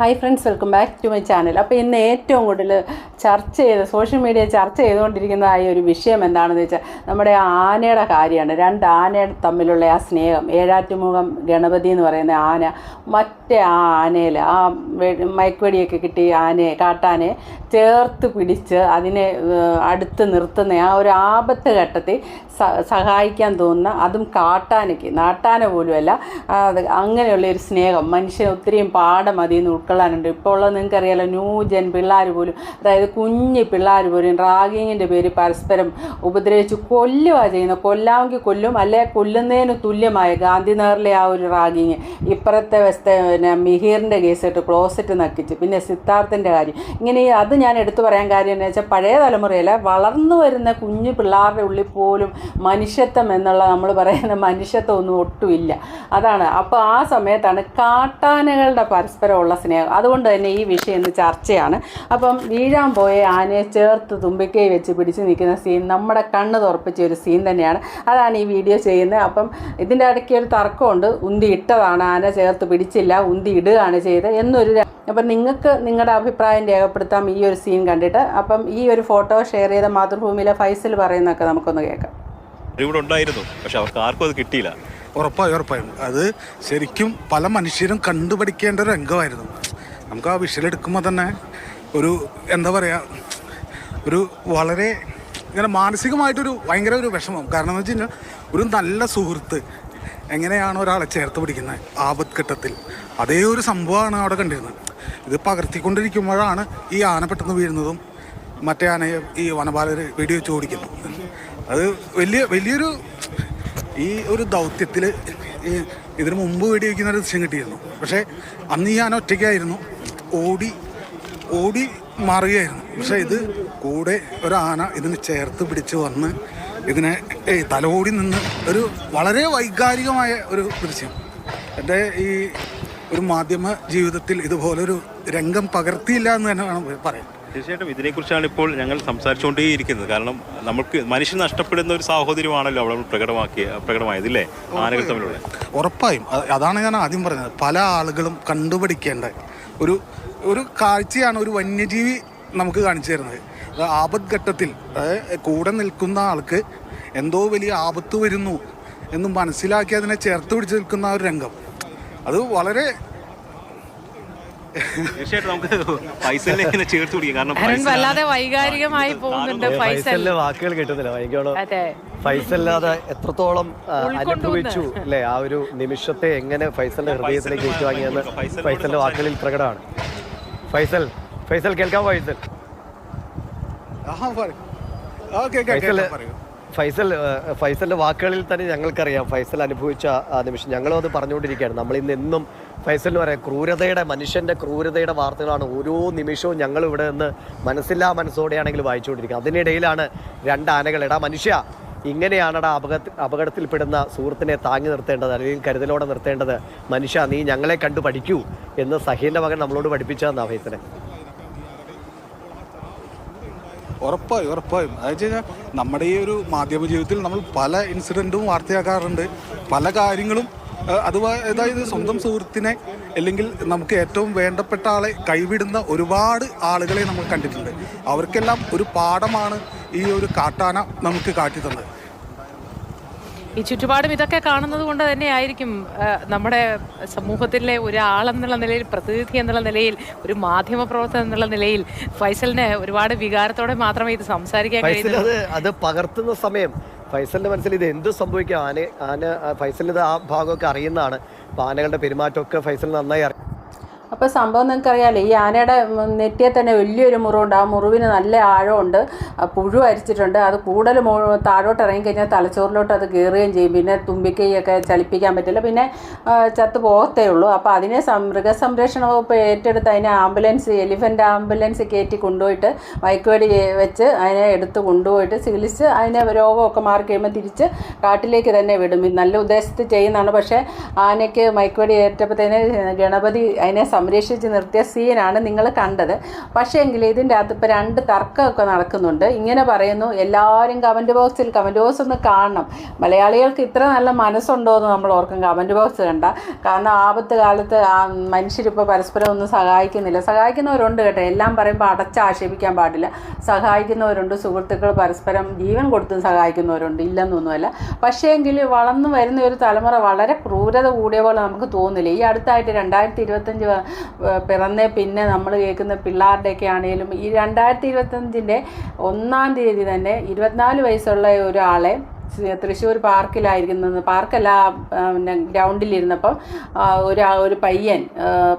Hi friends welcome back to my channel അപ്പോൾ ഇന്ന് ഏറ്റവും കൂടുതൽ ചർച്ച ചെയ്ത് സോഷ്യൽ മീഡിയ ചർച്ച ചെയ്തുകൊണ്ടിരിക്കുന്നതായ ഒരു വിഷയം എന്താണെന്ന് വെച്ചാൽ നമ്മുടെ ആനയുടെ കാര്യമാണ്. രണ്ട് ആന തമ്മിലുള്ള ആ സ്നേഹം ഏഴാറ്റുമുഖം ഗണപതി എന്ന് പറയുന്ന ആന മറ്റേ ആ ആനയിൽ ആ മയക്കുവെടിയൊക്കെ കിട്ടി ആനയെ കാട്ടാനെ ചേർത്ത് പിടിച്ച് അതിനെ അടുത്ത് നിർത്തുന്ന ആ ഒരു ആപത്ത് ഘട്ടത്തിൽ സഹായിക്കാൻ തോന്നുന്ന അതും കാട്ടാനയ്ക്ക് നാട്ടാന പോലുമല്ല അങ്ങനെയുള്ള ഒരു സ്നേഹം. മനുഷ്യൻ ഒത്തിരിയും പാഠം അതിൽ നിന്ന് ഉൾക്കൊള്ളാനുണ്ട് ഇപ്പോൾ ഉള്ളത് നിങ്ങൾക്കറിയാലോ ന്യൂ ജൻ പിള്ളേർ പോലും അതായത് കുഞ്ഞു പിള്ളേർ പോലും റാഗിങ്ങിന്റെ പേര് പരസ്പരം ഉപദ്രവിച്ച് കൊല്ലുക ചെയ്യുന്നത്. കൊല്ലാമെങ്കിൽ കൊല്ലും അല്ലെ കൊല്ലുന്നതിന് തുല്യമായ ഗാന്ധിനഗറിലെ ആ ഒരു റാഗിങ്. ഇപ്പുറത്തെ വശത്തെ പിന്നെ മിഹീറിന്റെ കേസിട്ട് ക്ലോസറ്റ് നക്കിച്ച്. പിന്നെ സിദ്ധാർത്ഥന്റെ കാര്യം. ഇങ്ങനെ അത് ഞാൻ എടുത്തു പറയാൻ കാര്യം എന്ന് വെച്ചാൽ പഴയ തലമുറയിലെ വളർന്നു വരുന്ന കുഞ്ഞു പിള്ളേരുടെ ഉള്ളിൽ പോലും മനുഷ്യത്വം എന്നുള്ള നമ്മൾ പറയുന്ന മനുഷ്യത്വം ഒന്നും ഒട്ടുമില്ല. അതാണ്. അപ്പോൾ ആ സമയത്താണ് കാട്ടാനകളുടെ പരസ്പരമുള്ള സ്നേഹം. അതുകൊണ്ട് തന്നെ ഈ വിഷയം ഇന്ന് ചർച്ചയാണ്. അപ്പം വീഴാൻ പോയ ആനയെ ചേർത്ത് തുമ്പിക്കൈ വെച്ച് പിടിച്ച് നിൽക്കുന്ന സീൻ നമ്മുടെ കണ്ണ് തുറപ്പിച്ച ഒരു സീൻ തന്നെയാണ്. അതാണ് ഈ വീഡിയോ ചെയ്യുന്നത്. അപ്പം ഇതിന്റെ ഇടയ്ക്ക് ഒരു തർക്കമുണ്ട്. ഉന്തി ഇട്ടതാണ് ആന ചേർത്ത് പിടിച്ചില്ല ഉന്തി ഇടുകയാണ് ചെയ്തത് എന്നൊരു അപ്പം നിങ്ങൾക്ക് നിങ്ങളുടെ അഭിപ്രായം രേഖപ്പെടുത്താം ഈ ഒരു സീൻ കണ്ടിട്ട്. അപ്പം ഈ ഒരു ഫോട്ടോ ഷെയർ ചെയ്ത മാതൃഭൂമിയിലെ ഫൈസൽ പറയുന്നൊക്കെ നമുക്കൊന്ന് കേൾക്കാം. ഇവിടെ ഉണ്ടായിരുന്നു പക്ഷെ അവർക്ക് ആർക്കും അത് കിട്ടിയില്ല. ഉറപ്പായും ഉറപ്പായും. അത് ശരിക്കും പല മനുഷ്യരും കണ്ടുപഠിക്കേണ്ട ഒരു രംഗമായിരുന്നു നമുക്ക് ആ വിഷലെടുക്കുമ്പോൾ തന്നെ ഒരു എന്താ പറയുക ഒരു വളരെ ഇങ്ങനെ മാനസികമായിട്ടൊരു ഭയങ്കര ഒരു വിഷമം. കാരണം എന്ന് വെച്ച് കഴിഞ്ഞാൽ ഒരു നല്ല സുഹൃത്ത് എങ്ങനെയാണ് ഒരാളെ ചേർത്ത് പിടിക്കുന്നത് ആപത്ഘട്ടത്തിൽ അതേ ഒരു സംഭവമാണ് അവിടെ കണ്ടിരുന്നത്. ഇത് പകർത്തിക്കൊണ്ടിരിക്കുമ്പോഴാണ് ഈ ആന പെട്ടെന്ന് വീഴുന്നതും മറ്റേ ആനയെ ഈ വനപാലർ വെടിവെച്ച് ഓടിക്കുന്നത് അത് വലിയ വലിയൊരു ഈ ഒരു ദൗത്യത്തിൽ ഇതിനു മുമ്പ് വെടിവെക്കുന്ന ഒരു ദൃശ്യം കിട്ടിയിരുന്നു. പക്ഷേ അന്ന് ഞാൻ ഒറ്റയ്ക്കായിരുന്നു. ഓടി ഓടി മാറുകയായിരുന്നു. പക്ഷേ ഇത് കൂടെ ഒരാന ഇതിന് ചേർത്ത് പിടിച്ച് വന്ന് ഇതിനെ തലോടി നിന്ന് ഒരു വളരെ വൈകാരികമായ ഒരു ദൃശ്യം. എന്റെ ഈ ഒരു മാധ്യമ ജീവിതത്തിൽ ഇതുപോലൊരു രംഗം പകർത്തിയില്ല എന്ന് തന്നെ വേണം പറയാൻ. തീർച്ചയായിട്ടും ഇതിനെക്കുറിച്ചാണ് ഇപ്പോൾ ഞങ്ങൾ സംസാരിച്ചുകൊണ്ടേയിരിക്കുന്നത്. കാരണം നമുക്ക് മനുഷ്യൻ നഷ്ടപ്പെടുന്ന ഒരു സാഹോദര്യമാണല്ലോ അവിടെ പ്രകടമാക്കിയ പ്രകടമായത് ഇല്ലേ ആനകൾ തമ്മിലുള്ള. ഉറപ്പായും. അതാണ് ഞാൻ ആദ്യം പറഞ്ഞത്. പല ആളുകളും കണ്ടുപിടിക്കേണ്ട ഒരു ഒരു കാഴ്ചയാണ് ഒരു വന്യജീവി നമുക്ക് കാണിച്ചു തരുന്നത്. അത് ആപത് ഘട്ടത്തിൽ അതായത് കൂടെ നിൽക്കുന്ന ആൾക്ക് എന്തോ വലിയ ആപത്ത് വരുന്നു എന്ന് മനസ്സിലാക്കി അതിനെ ചേർത്ത് പിടിച്ച് നിൽക്കുന്ന ഒരു രംഗം. അത് വളരെ തീർച്ചയായിട്ടും നമുക്ക് പൈസനെ ഇങ്ങനെ ചേർത്ത് പിടിക്കും. കാരണം അരുൺ വല്ലാതെ വൈകാരികമായി പോകുന്നുണ്ട് ഫൈസൽ. ഫൈസലിന്റെ വാക്കുകൾ കിട്ടുന്നില്ല ഭയങ്കര അതെ. ഫൈസൽ കൊണ്ടല്ലാതെ എത്രത്തോളം ആ. അനുഭവിച്ചു അല്ലെ? ആ ഒരു നിമിഷത്തെ എങ്ങനെ ഫൈസലിന്റെ ഹൃദയത്തിലേക്ക് ഏറ്റുവാങ്ങിയെന്ന് ഫൈസലിന്റെ വാക്കുകളിൽ പ്രകടമാണ്. ഫൈസൽ ഫൈസൽ കേൾക്കാം ഫൈസൽ. ആഹാ പറയൂ. ഓക്കെ ഫൈസൽ ഫൈസൽ ഫൈസലിന്റെ വാക്കുകളിൽ തന്നെ ഞങ്ങൾക്കറിയാം. ഫൈസൽ അനുഭവിച്ച ആ നിമിഷം. ഞങ്ങളും അത് പറഞ്ഞുകൊണ്ടിരിക്കുകയാണ്. നമ്മൾ ഇന്ന് എന്നും ഫൈസൽ എന്ന് പറയാം ക്രൂരതയുടെ മനുഷ്യന്റെ ക്രൂരതയുടെ വാർത്തകളാണ് ഓരോ നിമിഷവും ഞങ്ങൾ ഇവിടെ നിന്ന് മനസ്സില്ലാ മനസ്സോടെയാണെങ്കിൽ വായിച്ചുകൊണ്ടിരിക്കുന്നത് അതിനിടയിലാണ് രണ്ട് ആനകൾ. എടാ മനുഷ്യ ഇങ്ങനെയാണടാ അപകട അപകടത്തിൽപ്പെടുന്ന സുഹൃത്തിനെ താങ്ങി നിർത്തേണ്ടത് അല്ലെങ്കിൽ കരുതലോടെ നിർത്തേണ്ടത്. മനുഷ്യ നീ ഞങ്ങളെ കണ്ടു പഠിക്കൂ എന്ന് സഹീന്റെ മകൻ നമ്മളോട് പഠിപ്പിച്ചതെന്നാ ഫൈസലെ. ഉറപ്പായും ഉറപ്പായും. അത് വെച്ച് കഴിഞ്ഞാൽ നമ്മുടെ ഈ ഒരു മാധ്യമ ജീവിതത്തിൽ നമ്മൾ പല ഇൻസിഡന്റും വാർത്തയാക്കാറുണ്ട്. പല കാര്യങ്ങളും അഥവാ അത് അതായത് സ്വന്തം സുഹൃത്തിനെ അല്ലെങ്കിൽ നമുക്ക് ഏറ്റവും വേണ്ടപ്പെട്ട ആളെ കൈവിടുന്ന ഒരുപാട് ആളുകളെ നമ്മൾ കണ്ടിട്ടുണ്ട്. അവർക്കെല്ലാം ഒരു പാഠമാണ് ഈ ഒരു കാട്ടാന നമുക്ക് കാട്ടിത്തന്നത്. ഈ ചുറ്റുപാടും ഇതൊക്കെ കാണുന്നത് കൊണ്ട് തന്നെ ആയിരിക്കും നമ്മുടെ സമൂഹത്തിലെ ഒരാളെന്നുള്ള നിലയിൽ പ്രതിനിധി എന്നുള്ള നിലയിൽ ഒരു മാധ്യമ പ്രവർത്തകൻ എന്നുള്ള നിലയിൽ ഫൈസലിന് ഒരുപാട് വികാരത്തോടെ മാത്രമേ ഇത് സംസാരിക്കാൻ ഫൈസൽ അത് പകർത്തുന്ന സമയം ഫൈസലിന്റെ മനസ്സിൽ ഇത് എന്ത് സംഭവിക്കും? ആന ആന ഫൈസലിന് ആ ഭാഗമൊക്കെ അറിയുന്നതാണ്. ആനകളുടെ പെരുമാറ്റമൊക്കെ ഫൈസൽ നന്നായി അറിയാം അപ്പോൾ സംഭവം നിങ്ങൾക്കറിയാലോ ഈ ആനയുടെ നെറ്റിയെ തന്നെ വലിയൊരു മുറിവുണ്ട്. ആ മുറിവിന് നല്ല ആഴമുണ്ട്. പുഴു അരിച്ചിട്ടുണ്ട്. അത് കൂടുതൽ താഴോട്ട് ഇറങ്ങിക്കഴിഞ്ഞാൽ തലച്ചോറിലോട്ട് അത് കയറുകയും ചെയ്യും. പിന്നെ തുമ്പിക്കൈയൊക്കെ ചലിപ്പിക്കാൻ പറ്റില്ല. പിന്നെ ചത്ത് പോകത്തേ ഉള്ളൂ. അപ്പോൾ അതിനെ മൃഗസംരക്ഷണ വകുപ്പ് ഏറ്റെടുത്ത് അതിനെ ആംബുലൻസ് എലിഫന്റ് ആംബുലൻസ് കയറ്റി കൊണ്ടുപോയിട്ട് മയക്കുവെടി വെച്ച് അതിനെ എടുത്ത് കൊണ്ടുപോയിട്ട് ചികിത്സിച്ച് അതിനെ രോഗമൊക്കെ മാറി കഴിയുമ്പോൾ തിരിച്ച് കാട്ടിലേക്ക് തന്നെ വിടും. നല്ല ഉദ്ദേശത്ത് ചെയ്യുന്നതാണ്. പക്ഷേ ആനയ്ക്ക് മയക്കുവെടി ഏറ്റപ്പോഴത്തേന് ഗണപതി അതിനെ സംരക്ഷിച്ച് നിർത്തിയ സീനാണ് നിങ്ങൾ കണ്ടത്. പക്ഷേ എങ്കിൽ ഇതിന്റെ അകത്ത് ഇപ്പോൾ രണ്ട് തർക്കമൊക്കെ നടക്കുന്നുണ്ട്. ഇങ്ങനെ പറയുന്നു എല്ലാവരും കമന്റ് ബോക്സിൽ കമന്റ് ബോക്സ് ഒന്ന് കാണണം. മലയാളികൾക്ക് ഇത്ര നല്ല മനസ്സുണ്ടോ എന്ന് നമ്മൾ ഓർക്കും. കമന്റ് ബോക്സ് കണ്ട. കാരണം ആപത്ത് കാലത്ത് മനുഷ്യരിപ്പോൾ പരസ്പരം ഒന്നും സഹായിക്കുന്നില്ല. സഹായിക്കുന്നവരുണ്ട് കേട്ടോ. എല്ലാം പറയുമ്പോൾ അടച്ചാക്ഷേപിക്കാൻ പാടില്ല. സഹായിക്കുന്നവരുണ്ട് സുഹൃത്തുക്കൾ പരസ്പരം ജീവൻ കൊടുത്ത് സഹായിക്കുന്നവരുണ്ട്. ഇല്ലെന്നൊന്നുമല്ല. പക്ഷേ എങ്കിൽ വളർന്നു വരുന്ന ഒരു തലമുറ വളരെ ക്രൂരത കൂടിയ പോലെ നമുക്ക് തോന്നില്ല. ഈ അടുത്തായിട്ട് രണ്ടായിരത്തി ഇരുപത്തഞ്ച് പിറന്നേ പിന്നെ നമ്മൾ കേൾക്കുന്ന പിള്ളേരുടെയൊക്കെ ആണെങ്കിലും ഈ രണ്ടായിരത്തി ഇരുപത്തഞ്ചിന്റെ ഒന്നാം തീയതി തന്നെ ഇരുപത്തിനാല് വയസ്സുള്ള ഒരാളെ തൃശ്ശൂർ പാർക്കിലായിരിക്കുന്നത് പാർക്കല്ല പിന്നെ ഗ്രൗണ്ടിലിരുന്നപ്പം ഒരു ഒരു പയ്യൻ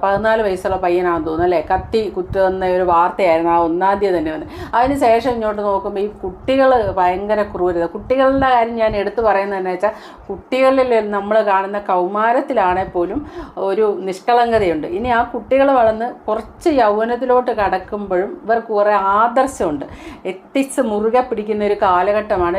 പതിനാല് വയസ്സുള്ള പയ്യനാണെന്ന് തോന്നുന്നു അല്ലേ? കത്തി കുത്തുന്ന ഒരു വാർത്തയായിരുന്നു ആ ഒന്നാം തീയതി തന്നെ വന്നത് അതിന് ശേഷം ഇങ്ങോട്ട് നോക്കുമ്പോൾ ഈ കുട്ടികൾ ഭയങ്കര ക്രൂരത. കുട്ടികളുടെ കാര്യം ഞാൻ എടുത്തു പറയുന്നത് എന്ന് വെച്ചാൽ കുട്ടികളിൽ നമ്മൾ കാണുന്ന കൗമാരത്തിലാണെങ്കിൽ പോലും ഒരു നിഷ്കളങ്കതയുണ്ട്. ഇനി ആ കുട്ടികൾ വളർന്ന് കുറച്ച് യൗവനത്തിലോട്ട് കടക്കുമ്പോഴും ഇവർക്ക് കുറേ ആദർശമുണ്ട്. എത്തിക്സ് മുറുകെ പിടിക്കുന്ന ഒരു കാലഘട്ടമാണ്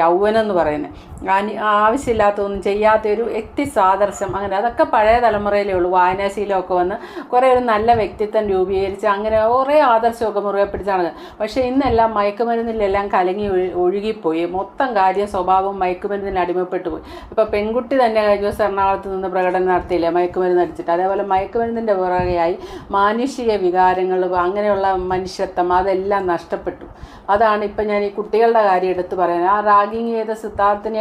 യൗവനം എന്ന് പറയുന്നത്. അനി ആവശ്യമില്ലാത്തതൊന്നും ചെയ്യാത്ത ഒരു എത്തിക്സ് ആദർശം അങ്ങനെ അതൊക്കെ പഴയ തലമുറയിലേ ഉള്ളൂ. വായനാശീലമൊക്കെ വന്ന് കുറേ ഒരു നല്ല വ്യക്തിത്വം രൂപീകരിച്ച് അങ്ങനെ കുറേ ആദർശമൊക്കെ മുറുകെ പിടിച്ചാണ് പക്ഷേ ഇന്നെല്ലാം മയക്കുമരുന്നിലെല്ലാം കലങ്ങി ഒഴു- ഒഴുകിപ്പോയി. മൊത്തം കാര്യ സ്വഭാവം മയക്കുമരുന്നിന് അടിമപ്പെട്ടു പോയി. ഇപ്പോൾ പെൺകുട്ടി തന്നെ കഴിഞ്ഞ ദിവസം എറണാകുളത്ത് നിന്ന് പ്രകടനം നടത്തിയില്ലേ? മയക്കുമരുന്ന് അടിച്ചിട്ട്. അതേപോലെ മയക്കുമരുന്നിന്റെ പുറകെയായി മാനുഷിക വികാരങ്ങൾ അങ്ങനെയുള്ള മനുഷ്യത്വം അതെല്ലാം നഷ്ടപ്പെട്ടു. അതാണ് ഇപ്പം ഞാൻ ഈ കുട്ടികളുടെ കാര്യം എടുത്ത് പറയുന്നത് ആ റാഗിങ് ചെയ്ത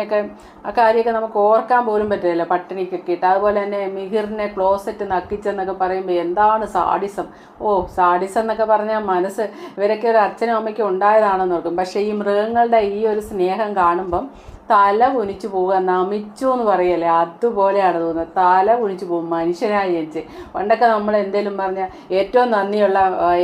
സിദ്ധാർത്ഥിനെയൊക്കെ ആ കാര്യമൊക്കെ നമുക്ക് ഓർക്കാൻ പോലും പറ്റില്ല പട്ടിണിക്കൊക്കെ. ഇട്ട് അതുപോലെ തന്നെ മിഹിറിനെ ക്ലോസറ്റ് നക്കിച്ചെന്നൊക്കെ പറയുമ്പോൾ എന്താണ് സാഡിസം? ഓ സാഡിസം എന്നൊക്കെ പറഞ്ഞാൽ മനസ്സ് ഇവരൊക്കെ ഒരു അച്ഛനും അമ്മയ്ക്കും ഉണ്ടായതാണെന്ന് ഓർക്കും. പക്ഷേ ഈ മൃഗങ്ങളുടെ ഈ ഒരു സ്നേഹം കാണുമ്പം തല കുനിച്ചു പോവുക നമിച്ചു എന്ന് പറയല്ലേ? അതുപോലെയാണ് തോന്നുന്നത്. തല കുനിച്ചു പോകും മനുഷ്യനായി ജനിച്ച്. പണ്ടൊക്കെ നമ്മൾ എന്തേലും പറഞ്ഞാൽ ഏറ്റവും നന്ദിയുള്ള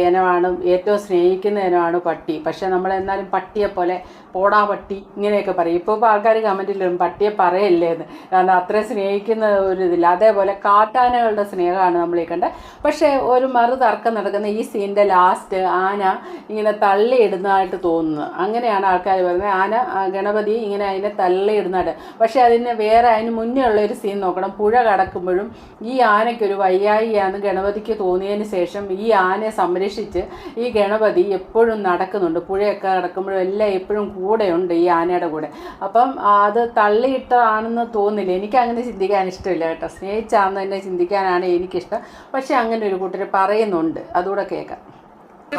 ഇനമാണ് ഏറ്റവും സ്നേഹിക്കുന്ന ഇനമാണ് പട്ടി. പക്ഷെ നമ്മൾ എന്നാലും പട്ടിയെ പോലെ പോടാ പട്ടി ഇങ്ങനെയൊക്കെ പറയും. ഇപ്പോൾ ഇപ്പോൾ ആൾക്കാർ കമന്റിലും പട്ടിയെ പറയല്ലേ എന്ന്. കാരണം അത്രയും സ്നേഹിക്കുന്ന ഒരു ഇതില്ല. അതേപോലെ കാട്ടാനകളുടെ സ്നേഹമാണ് നമ്മൾ ഈ കണ്ടത് പക്ഷേ ഒരു മറു തർക്കം നടക്കുന്ന ഈ സീന്റെ ലാസ്റ്റ് ആന ഇങ്ങനെ തള്ളിയിടുന്നതായിട്ട് തോന്നുന്നു. അങ്ങനെയാണ് ആൾക്കാർ പറയുന്നത്. ആന ഗണപതി ഇങ്ങനെ അതിനെ തള്ളിയിടുന്നതായിട്ട് പക്ഷേ അതിന് വേറെ അതിന് മുന്നേ ഉള്ള ഒരു സീൻ നോക്കണം. പുഴ കടക്കുമ്പോഴും ഈ ആനയ്ക്കൊരു വയ്യായിയാന്ന് ഗണപതിക്ക് തോന്നിയതിന് ശേഷം ഈ ആനയെ സംരക്ഷിച്ച് ഈ ഗണപതി എപ്പോഴും നടക്കുന്നുണ്ട്. പുഴയൊക്കെ കടക്കുമ്പോഴും എല്ലാം എപ്പോഴും കൂടെയുണ്ട് ഈ ആനയുടെ കൂടെ. അപ്പം അത് തള്ളിയിട്ടാണെന്ന് തോന്നില്ല. എനിക്ക് അങ്ങനെ ചിന്തിക്കാൻ ഇഷ്ടമില്ല കേട്ടോ. സ്നേഹിച്ചാന്ന് തന്നെ ചിന്തിക്കാനാണ് എനിക്കിഷ്ടം. പക്ഷെ അങ്ങനെ ഒരു കൂട്ടർ പറയുന്നുണ്ട്. അതുകൂടെ കേൾക്കാം.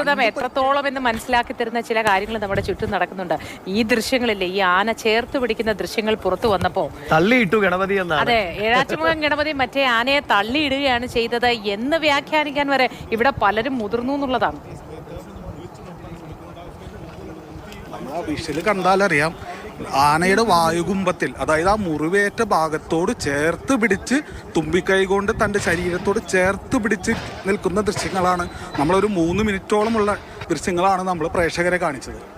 പ്രകൃതം എത്രത്തോളം എന്ന് മനസ്സിലാക്കി തരുന്ന ചില കാര്യങ്ങൾ നമ്മുടെ ചുറ്റും നടക്കുന്നുണ്ട്. ഈ ദൃശ്യങ്ങളില്ലേ ഈ ആന ചേർത്ത് പിടിക്കുന്ന ദൃശ്യങ്ങൾ പുറത്തു വന്നപ്പോ തള്ളിയിട്ടു ഗണപതി എന്നാണ്. അതെ ഏഴാറ്റുമുഖം ഗണപതി മറ്റേ ആനയെ തള്ളിയിടുകയാണ് ചെയ്തത് എന്ന് വ്യാഖ്യാനിക്കാൻ വരെ ഇവിടെ പലരും മുതിർന്നു എന്നുള്ളതാണ്. നമ്മൾ ആ കണ്ടാലറിയാം. ആനയുടെ വായുകുംഭത്തിൽ അതായത് ആ മുറിവേറ്റ ഭാഗത്തോട് ചേർത്ത് പിടിച്ച് തുമ്പിക്കൈ കൊണ്ട് തന്റെ ശരീരത്തോട് ചേർത്ത് പിടിച്ച് നിൽക്കുന്ന ദൃശ്യങ്ങളാണ്. നമ്മളൊരു മൂന്ന് മിനിറ്റോളമുള്ള ദൃശ്യങ്ങളാണ് നമ്മൾ പ്രേക്ഷകരെ കാണിച്ചത്.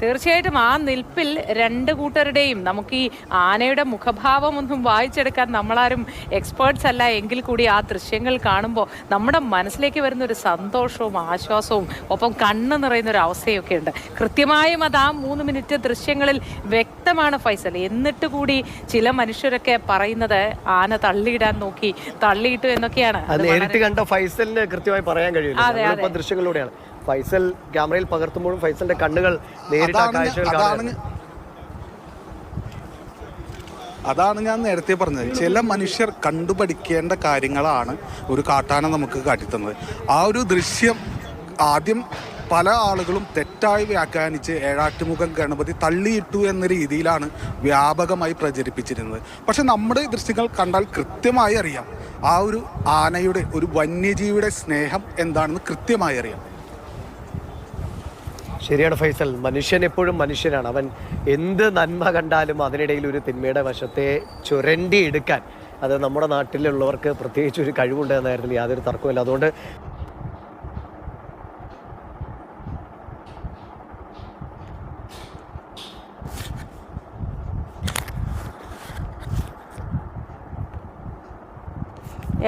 തീർച്ചയായിട്ടും ആ നിൽപ്പിൽ രണ്ട് കൂട്ടരുടെയും നമുക്ക് ഈ ആനയുടെ മുഖഭാവം ഒന്നും വായിച്ചെടുക്കാൻ നമ്മളാരും എക്സ്പേർട്സ് അല്ല എങ്കിൽ കൂടി ആ ദൃശ്യങ്ങൾ കാണുമ്പോൾ നമ്മുടെ മനസ്സിലേക്ക് വരുന്ന ഒരു സന്തോഷവും ആശ്വാസവും ഒപ്പം കണ്ണ് നിറയുന്ന ഒരു അവസ്ഥയൊക്കെ ഉണ്ട്. കൃത്യമായും അത് ആ മൂന്ന് മിനിറ്റ് ദൃശ്യങ്ങളിൽ വ്യക്തമാണ് ഫൈസൽ. എന്നിട്ട് കൂടി ചില മനുഷ്യരൊക്കെ പറയുന്നത് ആന തള്ളിയിടാൻ നോക്കി തള്ളിയിട്ടു എന്നൊക്കെയാണ്. നേരിട്ട് കണ്ട ഫൈസലിന് കൃത്യമായി പറയാൻ കഴിയില്ല. ദൃശ്യങ്ങളിലൂടെയാണ്. ഫൈസൽ ക്യാമറയിൽ പകർത്തുമ്പോഴും ഫൈസലിന്റെ കണ്ണുകൾ നേരിട്ട് അതാണ് കാഴ്ചകൾ ഞാൻ- അതാണ് ഞാൻ നേരത്തെ പറഞ്ഞത്. ചില മനുഷ്യർ കണ്ടുപഠിക്കേണ്ട കാര്യങ്ങളാണ് ഒരു കാട്ടാന നമുക്ക് കാട്ടിത്തന്നത്. ആ ഒരു ദൃശ്യം ആദ്യം പല ആളുകളും തെറ്റായി വ്യാഖ്യാനിച്ച് ഏഴാറ്റുമുഖം ഗണപതി തള്ളിയിട്ടു എന്ന രീതിയിലാണ് വ്യാപകമായി പ്രചരിപ്പിച്ചിരുന്നത്. പക്ഷെ നമ്മുടെ ദൃശ്യങ്ങൾ കണ്ടാൽ കൃത്യമായി അറിയാം. ആ ഒരു ആനയുടെ ഒരു വന്യജീവിയുടെ സ്നേഹം എന്താണെന്ന് കൃത്യമായി അറിയാം. ശരിയാണ് ഫൈസൽ. മനുഷ്യൻ എപ്പോഴും മനുഷ്യനാണ്. അവൻ എന്ത് നന്മ കണ്ടാലും അതിനിടയിൽ ഒരു തിന്മയുടെ വശത്തെ ചുരണ്ടി എടുക്കാൻ അത് നമ്മുടെ നാട്ടിലുള്ളവർക്ക് പ്രത്യേകിച്ച് ഒരു കഴിവുണ്ട് എന്നായിരുന്നു യാതൊരു തർക്കമില്ല അതുകൊണ്ട്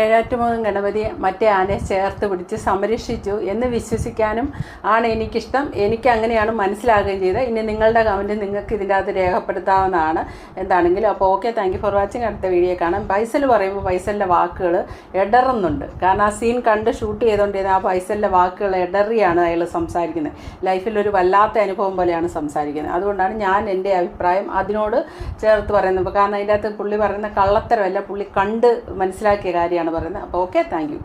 ഏഴാറ്റുമുഖം ഗണപതി മറ്റേ ആനയെ ചേർത്ത് പിടിച്ച് സംരക്ഷിച്ചു എന്ന് വിശ്വസിക്കാനും ആണ് എനിക്കിഷ്ടം. എനിക്ക് അങ്ങനെയാണ് മനസ്സിലാകുകയും ചെയ്തത്. ഇനി നിങ്ങളുടെ കമന്റ് നിങ്ങൾക്ക് ഇതിന്റെ അകത്ത് രേഖപ്പെടുത്താവുന്നതാണ് എന്താണെങ്കിലും. അപ്പോൾ ഓക്കെ താങ്ക് ഫോർ വാച്ചിങ് അടുത്ത വീഡിയോ കാണാം. പൈസൽ പറയുമ്പോൾ പൈസലിന്റെ വാക്കുകൾ ഇടറുന്നുണ്ട് കാരണം ആ സീൻ കണ്ട് ഷൂട്ട് ചെയ്തുകൊണ്ടിരുന്ന ആ പൈസലിന്റെ വാക്കുകൾ ഇടറിയാണ് അയാൾ സംസാരിക്കുന്നത്. ലൈഫിൽ ഒരു വല്ലാത്ത അനുഭവം പോലെയാണ് സംസാരിക്കുന്നത്. അതുകൊണ്ടാണ് ഞാൻ എന്റെ അഭിപ്രായം അതിനോട് ചേർത്ത് പറയുന്നത്. കാരണം അതിന്റെ അകത്ത് പുള്ളി പറയുന്ന കള്ളത്തരമല്ല പുള്ളി കണ്ട് മനസ്സിലാക്കിയ കാര്യമാണ്. പറയുന്നത്. അപ്പോൾ ഓക്കെ താങ്ക്